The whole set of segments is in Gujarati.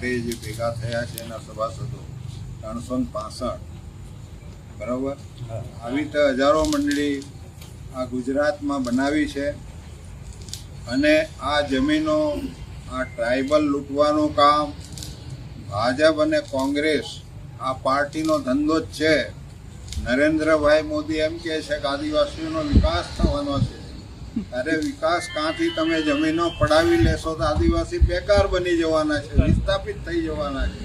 માટે જે ભેગા થયા છે એના સભાસદો, ત્રણસો ને પાસઠ. બરાબર? આવી તો હજારો મંડળી આ ગુજરાતમાં બનાવી છે અને આ જમીનો, આ ટ્રાઇબલ લૂંટવાનું કામ, ભાજપ અને કોંગ્રેસ આ પાર્ટીનો ધંધો જ છે. નરેન્દ્રભાઈ મોદી એમ કહે છે કે આદિવાસીઓનો વિકાસ થવાનો છે. અરે વિકાસ કાંથી તમે જમીનો પડાવી લેશો તો આદિવાસી બેકાર બની જવાના છે, વિસ્થાપિત થઈ જવાના છે.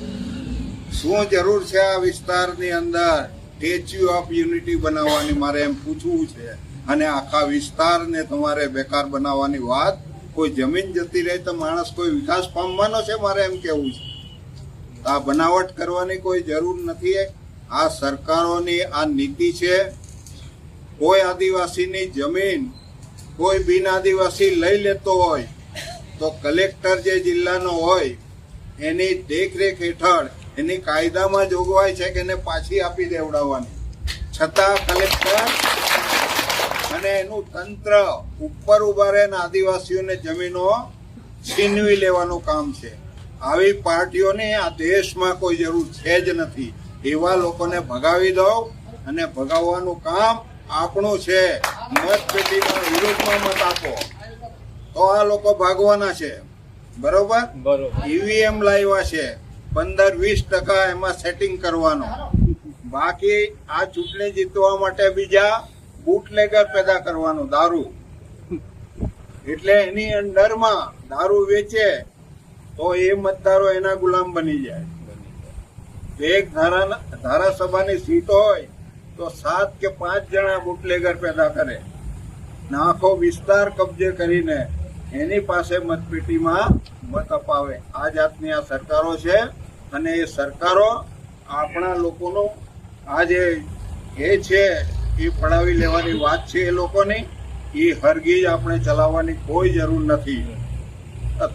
શું જરૂર છે આ વિસ્તારની અંદર? સ્ટેચ્યુ ઓફ યુનિટી બનાવવાની મારે એમ પૂછવું છે. અને આખા વિસ્તારને તમારે બેકાર બનાવવાની વાત? કોઈ જમીન જતી રહે તો માણસ કોઈ વિકાસ પામવાનો છે મારે એમ કેવું છે? આ બનાવટ કરવાની કોઈ જરૂર નથી આ સરકારોની આ નીતિ છે. કોઈ આદિવાસીની જમીન કોઈ બિન આદિવાસી લઈ લેતો હોય, તો કલેક્ટર જે જિલ્લાનો હોય, એની દેખરેખ હેઠળ એની કાયદામાં જોગવાઈ છે કે એને પાછી આપી દેવડાવવાની. છતાં કલેક્ટર અને એનું તંત્ર ઉપર ઊભા રહીને આદિવાસીઓને જમીનો છીનવી લેવાનું કામ છે. આવી પાર્ટીઓને આ દેશમાં કોઈ જરૂર છે જ નથી. એવા લોકોને ભગાવી દો અને ભગાવવાનું કામ આપણું છે. મત પેટીના વિરોધમાં મત આપો. તો આ લોકો ભાગવાના છે. બરોબર? ઈવીએમ લાવ્યા છે. પંદર વીસ ટકા એમાં સેટિંગ કરવાનો. બાકી આ ચૂંટણી જીતવા માટે બીજા બુટલેગર પેદા કરવાનું દારૂ. એટલે એની અંડરમાં દારૂ વેચે તો એ મતદારો એના ગુલામ બની જાય. એક ધારા ધારાસભાની સીટ હોય તો સાત કે પાંચ જણા બુટલેગર પેદા કરે. આખો વિસ્તાર કબજે કરીને એની પાસે મતપેટીમાં મત અપાવે. આ જાતની આ સરકારો છે અને એ સરકારો આપણા લોકોનો આ જે એ છે, એ પડાવી લેવાની વાત છે એ લોકોની, એ હરગીજ આપણે ચલાવવાની કોઈ જરૂર નથી.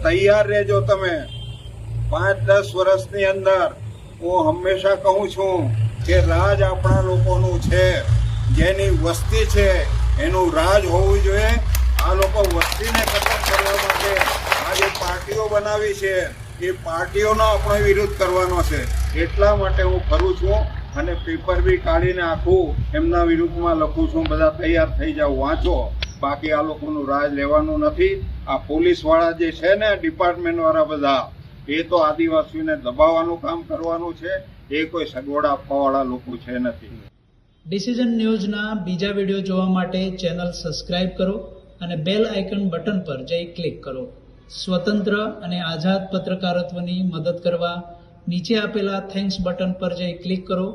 તૈયાર રહેજો તમે. પાંચ દસ વર્ષની અંદર હું હંમેશા કહું છું કે રાજ આપણા લોકોનું છે, જેની વસ્તી છે, એનું રાજ હોવું જોઈએ. આ લોકો વસ્તીને ખતમ કરવા માટે આ જે પાર્ટીઓ બનાવી છે. એ પાર્ટીઓનો આપણે વિરોધ કરવાનો છે. એટલા માટે હું ફરું છું અને પેપર બી કાઢીને આખું એમના વિરુદ્ધમાં લખું છું. બધા તૈયાર થઈ જાઓ, વાંચો. બાકી આ લોકોનું રાજ લેવાનું નથી. આ પોલીસવાળા જે છે ને ડિપાર્ટમેન્ટવાળા બધા, એ તો આદિવાસીઓને દબાવવાનું કામ કરવાનું છે. એ કોઈ સગવડ આપવાવાળા લોકો છે નથી. ડિસિઝન ન્યૂઝના બીજા વીડિયો જોવા માટે ચેનલ સબસ્ક્રાઇબ કરો અને બેલ આઇકન બટન પર જઈ ક્લિક કરો. સ્વતંત્ર અને આઝાદ પત્રકારત્વની મદદ કરવા નીચે આપેલા થેન્ક્સ બટન પર જઈ ક્લિક કરો.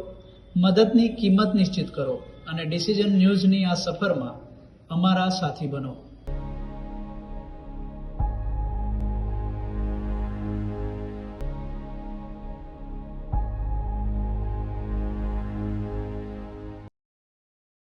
મદદની કિંમત નિશ્ચિત કરો અને ડિસિઝન ન્યૂઝની આ સફરમાં અમારા સાથી બનો.